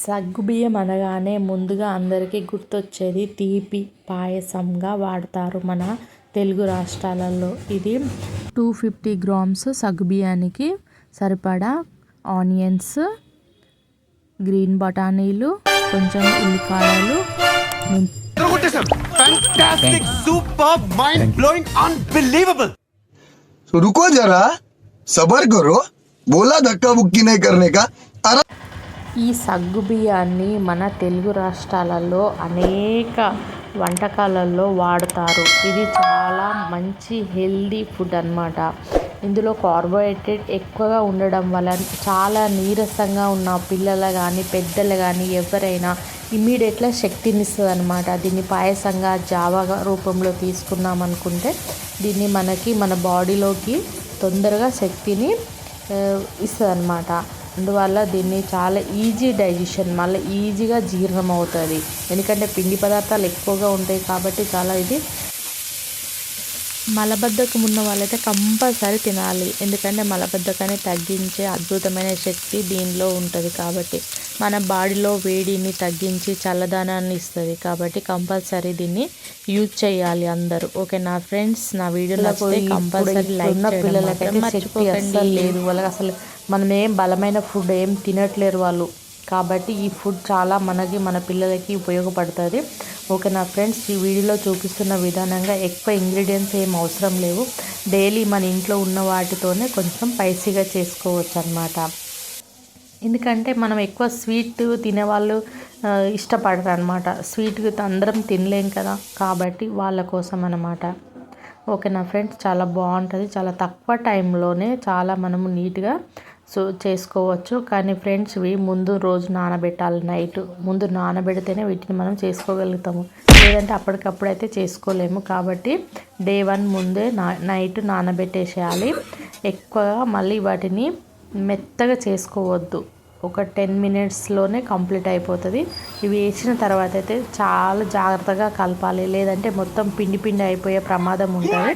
సగ్గుబియ్యం అనగానే ముందుగా అందరికీ గుర్తొచ్చేది తీపి పాయసంగా వాడతారు మన తెలుగు రాష్ట్రాలలో ఇది టూ ఫిఫ్టీ గ్రామ్స్ సగ్గుబియ్యానికి సరిపడా ఆనియన్స్ గ్రీన్ బఠానీలు కొంచెం ఉల్లిపాయలు Fantastic, superb, mind blowing, unbelievable. तो रुको जरा सबर करो बोला धक्का मुक्की नहीं करने का आराम ఈ సగ్గు బియ్యాన్ని మన తెలుగు రాష్ట్రాలలో అనేక వంటకాలలో వాడతారు. ఇది చాలా మంచి హెల్దీ ఫుడ్ అన్నమాట. ఇందులో కార్బోహైడ్రేట్ ఎక్కువగా ఉండడం వల్ల చాలా నీరసంగా ఉన్న పిల్లలు కానీ పెద్దలు కానీ ఎవరైనా ఇమ్మీడియట్గా శక్తిని ఇస్తుంది అనమాట దీన్ని పాయసంగా జావా రూపంలో తీసుకున్నాం అనుకుంటే దీన్ని మనకి మన బాడీలోకి తొందరగా శక్తిని ఇస్తుంది అనమాట అందువల్ల దీన్ని చాలా ఈజీ డైజెషన్ మళ్ళీ ఈజీగా జీర్ణం అవుతుంది. ఎందుకంటే పిండి పదార్థాలు ఎక్కువగా ఉంటాయి కాబట్టి చాలా ఇది మలబద్ధకం ఉన్న వాళ్ళైతే కంపల్సరీ తినాలి. ఎందుకంటే మలబద్ధకాన్ని తగ్గించే అద్భుతమైన శక్తి దీనిలో ఉంటుంది కాబట్టి. మన బాడీలో వేడిని తగ్గించి చల్లదనాన్ని ఇస్తుంది కాబట్టి కంపల్సరీ దీన్ని యూజ్ చేయాలి అందరూ. ఓకే నా ఫ్రెండ్స్ నా వీడియో నచ్చితే కంపల్సరీ లైక్ ఉన్న పిల్లలకైతే మర్చిపోకండి. లేదు. వాళ్ళకి అసలు మనం ఏం బలమైన ఫుడ్ ఏం తినట్లేరు వాళ్ళు. కాబట్టి ఈ ఫుడ్ చాలా మనకి మన పిల్లలకి ఉపయోగపడుతుంది. ఓకే నా ఫ్రెండ్స్ ఈ వీడియోలో చూపిస్తున్న విధానంగా ఎక్కువ ఇంగ్రీడియంట్స్ ఏం అవసరం లేవు. డైలీ మన ఇంట్లో ఉన్న వాటితోనే కొంచెం స్పైసీగా చేసుకోవచ్చు అనమాట ఎందుకంటే మనం ఎక్కువ స్వీట్ తినేవాళ్ళు ఇష్టపడరు అనమాట స్వీట్ అందరం తినలేం కదా. కాబట్టి వాళ్ళ కోసం అనమాట ఓకే నా ఫ్రెండ్స్ చాలా బాగుంటుంది. చాలా తక్కువ టైంలోనే చాలా మనము నీట్గా సో చేసుకోవచ్చు. కానీ ఫ్రెండ్స్ ఇవి ముందు రోజు నానబెట్టాలి నైట్. ముందు నానబెడితేనే వీటిని మనం చేసుకోగలుగుతాము. లేదంటే అప్పటికప్పుడు అయితే చేసుకోలేము. కాబట్టి డే వన్ ముందే నా నైట్ నానబెట్టేసేయాలి. ఎక్కువగా మళ్ళీ వాటిని మెత్తగా చేసుకోవద్దు. ఒక టెన్ మినిట్స్లోనే కంప్లీట్ అయిపోతుంది. ఇవి వేసిన తర్వాత అయితే చాలా జాగ్రత్తగా కలపాలి. లేదంటే మొత్తం పిండి పిండి అయిపోయే ప్రమాదం ఉంటుంది.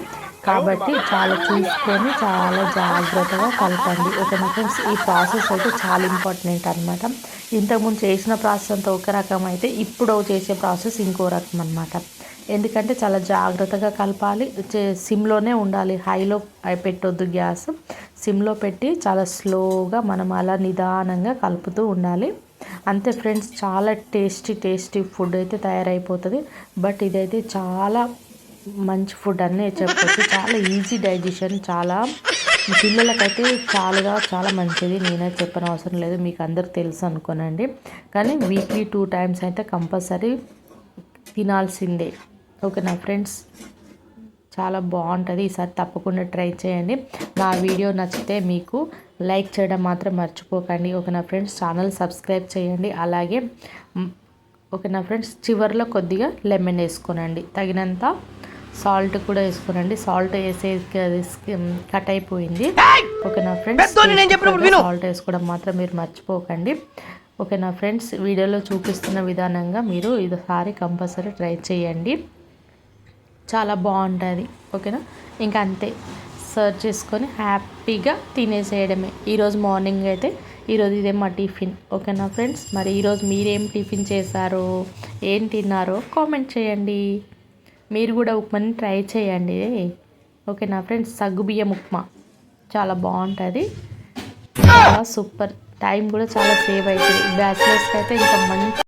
కాబట్టి చాలా చూసుకొని చాలా జాగ్రత్తగా కలపండి. ఓకేనా ఫ్రెండ్స్ ఈ ప్రాసెస్ అయితే చాలా ఇంపార్టెంట్ అనమాట ఇంతకుముందు చేసిన ప్రాసెస్ అంతా ఒక రకం అయితే ఇప్పుడు చేసే ప్రాసెస్ ఇంకో రకం అనమాట ఎందుకంటే చాలా జాగ్రత్తగా కలపాలి. సిమ్లోనే ఉండాలి. హైలో పెట్టొద్దు గ్యాస్. సిమ్లో పెట్టి చాలా స్లోగా మనం అలా నిదానంగా కలుపుతూ ఉండాలి. అంతే ఫ్రెండ్స్ చాలా టేస్టీ టేస్టీ ఫుడ్ అయితే తయారైపోతుంది. బట్ ఇదైతే చాలా మంచి ఫుడ్ అనే చెప్పచ్చు. చాలా ఈజీ డైజెషన్ చాలా పిల్లలకైతే చాలా చాలా మంచిది. నేనే చెప్పని అవసరం లేదు. మీకు అందరు తెలుసు అనుకోనండి. కానీ వీక్లీ టూ టైమ్స్ అయితే కంపల్సరీ తినాల్సిందే. ఓకే నా ఫ్రెండ్స్? చాలా బాగుంటుంది. ఈసారి తప్పకుండా ట్రై చేయండి. నా వీడియో నచ్చితే మీకు లైక్ చేయడం మాత్రం మర్చిపోకండి. ఓకే నా ఫ్రెండ్స్? ఛానల్ సబ్స్క్రైబ్ చేయండి. అలాగే మ్, ఓకే నా ఫ్రెండ్స్? చివరిలో కొద్దిగా లెమన్ వేసుకోనండి. తగినంత సాల్ట్ కూడా వేసుకోనండి సాల్ట్ వేసే కట్ అయిపోయింది. ఓకే నా ఫ్రెండ్స్? సాల్ట్ వేసుకోవడం మాత్రం మీరు మర్చిపోకండి. ఓకే నా ఫ్రెండ్స్? వీడియోలో చూపిస్తున్న విధానంగా మీరు ఇదిసారి కంపల్సరీ ట్రై చేయండి. చాలా బాగుంటుంది. ఓకేనా? ఇంకా అంతే. సర్వ్ చేసుకొని హ్యాపీగా తినేసేయడమే. ఈరోజు మార్నింగ్ అయితే ఈరోజు ఇదే మా టిఫిన్. ఓకేనా ఫ్రెండ్స్? మరి ఈరోజు మీరేం టిఫిన్ చేశారో ఏం తిన్నారో కామెంట్ చేయండి. మీరు కూడా ఉప్మాని ట్రై చేయండి. ఓకేనా ఫ్రెండ్స్ సగ్గుబియ్యం ఉప్మా. చాలా బాగుంటుంది. చాలా సూపర్. టైం కూడా చాలా సేవ్ అవుతుంది. బ్యాచిలర్స్కి అయితే ఇంకా మంచి